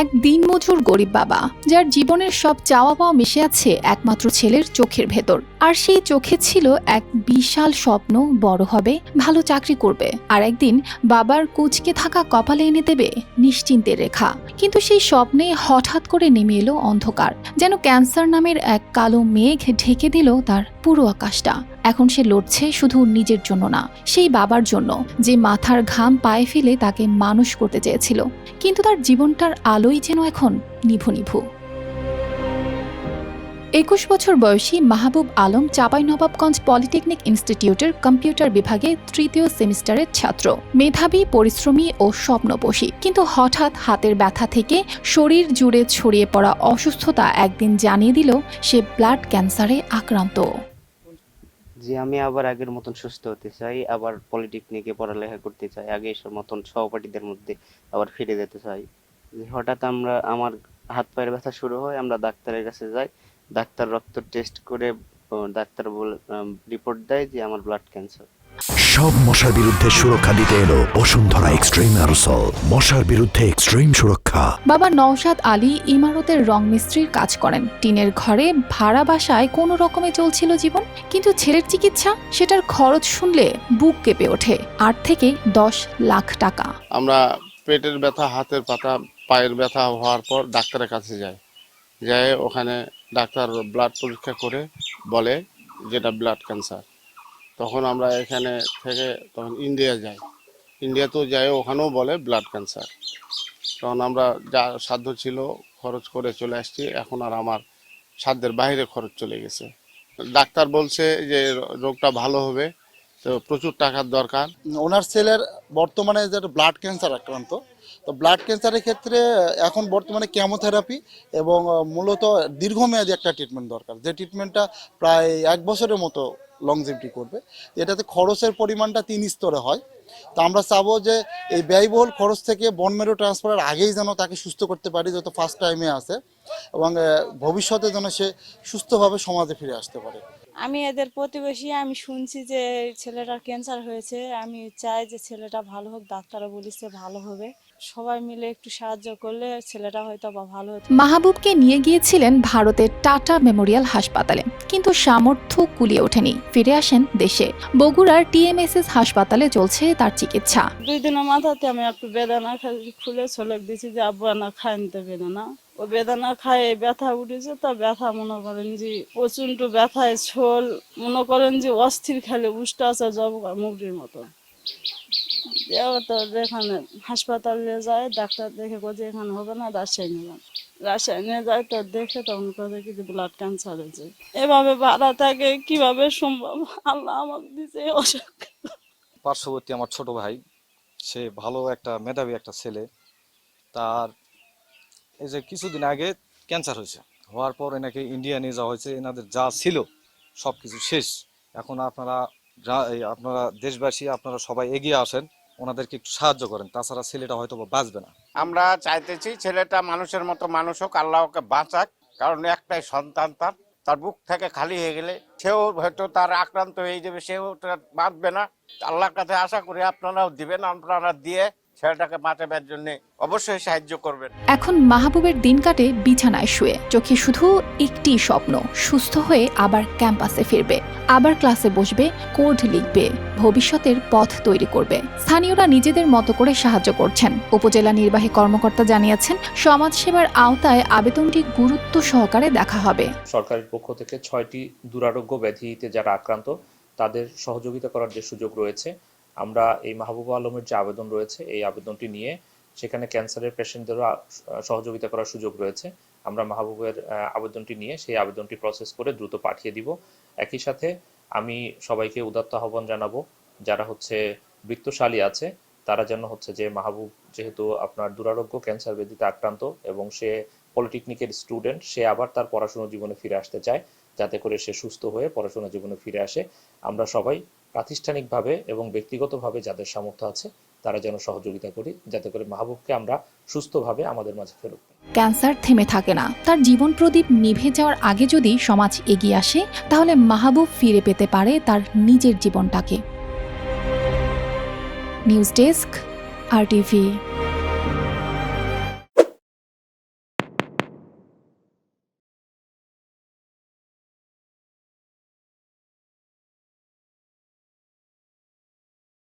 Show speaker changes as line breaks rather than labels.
এক দিনমজুর গরিব বাবা, যার জীবনের সব চাওয়া পাওয়া মিশে আছে একমাত্র ছেলের চোখের ভেতর। আর সেই চোখে ছিল এক বিশাল স্বপ্ন, বড় হবে, ভালো চাকরি করবে। আর একদিন বাবার কুচকে থাকা কপালে এনে দেবে নিশ্চিন্তের রেখা। কিন্তু সেই স্বপ্নে হঠাৎ করে নেমে এলো অন্ধকার, যেন ক্যান্সার নামের এক কালো মেঘ ঢেকে দিল তার পুরো আকাশটা। এখন সে লড়ছে শুধু নিজের জন্য না, সেই বাবার জন্য, যে মাথার ঘাম পায়ে ফেলে তাকে মানুষ করতে চেয়েছিল। কিন্তু তার জীবনটার আলোই যেন এখন নিভু নিভু। একুশ বছর বয়সী মাহবুব আলম চাঁপাইনবাবগঞ্জ পলিটেকনিক ইনস্টিটিউটের কম্পিউটার বিভাগে তৃতীয় সেমিস্টারের ছাত্র। মেধাবী, পরিশ্রমী ও স্বপ্নপোষী। কিন্তু হঠাৎ হাতের ব্যথা থেকে শরীর জুড়ে ছড়িয়ে পড়া অসুস্থতা একদিন জানিয়ে দিল সে ব্লাড ক্যান্সারে আক্রান্ত।
জি, আমি আবার আগের মতন সুস্থ হতে চাই, আবার পলিটেকনিকে পড়ালেখা করতে চাই, আগে এসব মতন সহপাঠীদের মধ্যে আবার ফিরে যেতে চাই। হঠাৎ আমরা, আমার হাত পায়ের ব্যথা শুরু হয়, আমরা ডাক্তারের কাছে যাই ডাক্তার রক্ত টেস্ট করে ডাক্তার বলে রিপোর্ট দেয় যে আমার ব্লাড ক্যান্সার
সব মশার বিরুদ্ধে সুরক্ষা দিতে এলো বসুন্ধরা এক্সট্রিম অ্যারোসল মশার বিরুদ্ধে এক্সট্রিম সুরক্ষা।
বাবা নওশাদ আলী ইমারতের রং মিস্ত্রির কাজ করেন। টিনের ঘরে ভাড়া বাসায় কোনো রকমে চলছিল জীবন কিন্তু ছেলের চিকিৎসা সেটার খরচ শুনলে বুক কেঁপে ওঠে। আট থেকে দশ লাখ টাকা।
আমরা পেটের ব্যথা হাতের পাতা পায়ের ব্যথা হওয়ার পর ডাক্তারের কাছে যাই। যাই ওখানে ডাক্তার ব্লাড পরীক্ষা করে বলে যেটা ব্লাড ক্যান্সার তখন আমরা এখানে থেকে তখন ইন্ডিয়া যাই। ইন্ডিয়াতেও যাই ওখানেও বলে ব্লাড ক্যান্সার তখন আমরা যা সাধ্য ছিল খরচ করে চলে আসছি, এখন আর আমার সাধ্যের বাইরে খরচ চলে গেছে। ডাক্তার বলছে যে রোগটা ভালো হবে তো প্রচুর টাকার দরকার।
ওনার ছেলের বর্তমানে যে ব্লাড ক্যান্সার আক্রান্ত, তো ব্লাড ক্যান্সারের ক্ষেত্রে, এখন বর্তমানে কেমোথেরাপি এবং মূলত দীর্ঘমেয়াদী একটা ট্রিটমেন্ট দরকার। যে ট্রিটমেন্টটা প্রায় এক বছরের মতো লংজিভিটি করবে। এটাতে খরচের পরিমাণটা তিন স্তরে হয়। তো আমরা চাবো যে এই ব্যয়বহুল খরচ থেকে বন মেরু ট্রান্সফারের আগেই যেন তাকে সুস্থ করতে পারি, যত ফার্স্ট টাইমে আসে এবং ভবিষ্যতে যেন সে সুস্থভাবে সমাজে ফিরে আসতে পারে।
আমি এদের প্রতিবেশী আমি শুনছি যে ছেলেটার ক্যান্সার হয়েছে। আমি চাই যে ছেলেটা ভালো হোক ডাক্তাররা বলিছে ভালো হবে। সবাই মিলে একটু সাহায্য করলে ছেলেটা হয়তো বা ভালো হতো।
মাহবুবকে নিয়ে গিয়েছিলেন ভারতের টাটা মেমোরিয়াল হাসপাতালে কিন্তু সামর্থ্য কুলিয়ে ওঠেনি। ফিরে আসেন দেশে। বগুড়ার টিএমএসএস হাসপাতালে চলছে তার চিকিৎসা।
দুই দিনের মাথাতে আমি একটু বেদানা খুলে ছলক দিয়েছি যে আব্বা না খাই নিতে বেদানা। ও বেদানা খায় ব্যথা উঠেছে, তা ব্যথা মনে করেন যে প্রচণ্ড ব্যথায় ছোল মনে করেন যে অস্থির খেলে উষ্টা আছে জব মুগরির মতো। তো যেখানে হাসপাতালে যায়, ডাক্তার দেখে যে এখানে হবে না, রাজশাহী নিলাম রাজশাহী নিয়ে যায় তো দেখে তখন করে কি ব্লাড ক্যান্সার হয়েছে। এভাবে ভাড়া থাকে, কীভাবে সম্ভব? আল্লাহ আমাকে দিছে অসুখ।
পার্শ্ববর্তী আমার ছোট ভাই, সে ভালো একটা মেধাবী একটা ছেলে। তার এই যে কিছুদিন আগে ক্যান্সার হয়েছে। হওয়ার পর এনাকে ইন্ডিয়া নিয়ে যাওয়া হয়েছে। এনাদের যা ছিল সব কিছু শেষ। এখন আপনারা আপনারা দেশবাসী, আপনারা সবাই এগিয়ে আসেন। ওনাদেরকে একটু সাহায্য করেন। তাছাড়া ছেলেটা হয়তো বাঁচবে না।
আমরা চাইতেছি ছেলেটা মানুষের মতো মানুষ হোক আল্লাহ ওকে বাঁচাক। কারণ একটাই সন্তান তার। তার বুক থেকে খালি হয়ে গেলে সেও হয়তো তার আক্রান্ত হয়ে যাবে, সেও বাঁচবে না। আল্লাহর কাছে আশা করি আপনারাও দিবেন, আপনারা দিয়ে ছেলেটাকে বাঁচাবার জন্য অবশ্যই সাহায্য করবেন।
এখন মাহবুবের দিন কাটে বিছানায় শুয়ে। চোখে শুধু একটি স্বপ্ন সুস্থ হয়ে আবার ক্যাম্পাসে ফিরবে। আবার ক্লাসে বসবে কোড লিখবে ভবিষ্যতের পথ তৈরি করবে। স্থানীয়রা নিজেদের মতো করে সাহায্য করছেন। উপজেলা নির্বাহী কর্মকর্তা জানিয়েছেন সমাজসেবার আওতায় আবেদনটি গুরুত্ব সহকারে দেখা হবে।
সরকারের পক্ষ থেকে ছয়টি দুরারোগ্য ব্যাধিতে যারা আক্রান্ত তাদের সহযোগিতা করার যে সুযোগ রয়েছে আমরা এই মাহবুবা আলমের যে আবেদন রয়েছে, এই আবেদনটি নিয়ে সেখানে ক্যান্সারের পেশেন্টদেরও সহযোগিতা করার সুযোগ রয়েছে। আমরা মাহবুবের আবেদনটি নিয়ে সেই আবেদনটি প্রসেস করে দ্রুত পাঠিয়ে দিব। একই সাথে আমি সবাইকে উদাত্ত আহ্বান জানাব, যারা হচ্ছে বৃত্তশালী আছে, তারা যেন হচ্ছে যে মাহবুব যেহেতু আপনার দুরারোগ্য ক্যান্সার ব্যাধিতে আক্রান্ত এবং সে পলিটেকনিকের স্টুডেন্ট সে আবার তার পড়াশোনা জীবনে ফিরে আসতে চায়, যাতে করে সে সুস্থ হয়ে পড়াশোনা জীবনে ফিরে আসে। আমরা সবাই প্রাতিষ্ঠানিকভাবে এবং ব্যক্তিগতভাবে যাদের সামর্থ্য আছে, তারা যেন সহযোগিতা করি, যাতে করে মাহবুবকে আমরা সুস্থভাবে আমাদের মাঝে ফেরত
ক্যান্সার থেমে থাকে না। তার জীবন প্রদীপ নিভে যাওয়ার আগে যদি সমাজ এগিয়ে আসে, তাহলে মাহবুব ফিরে পেতে পারে তার নিজের জীবনটাকে। News desk, R TV.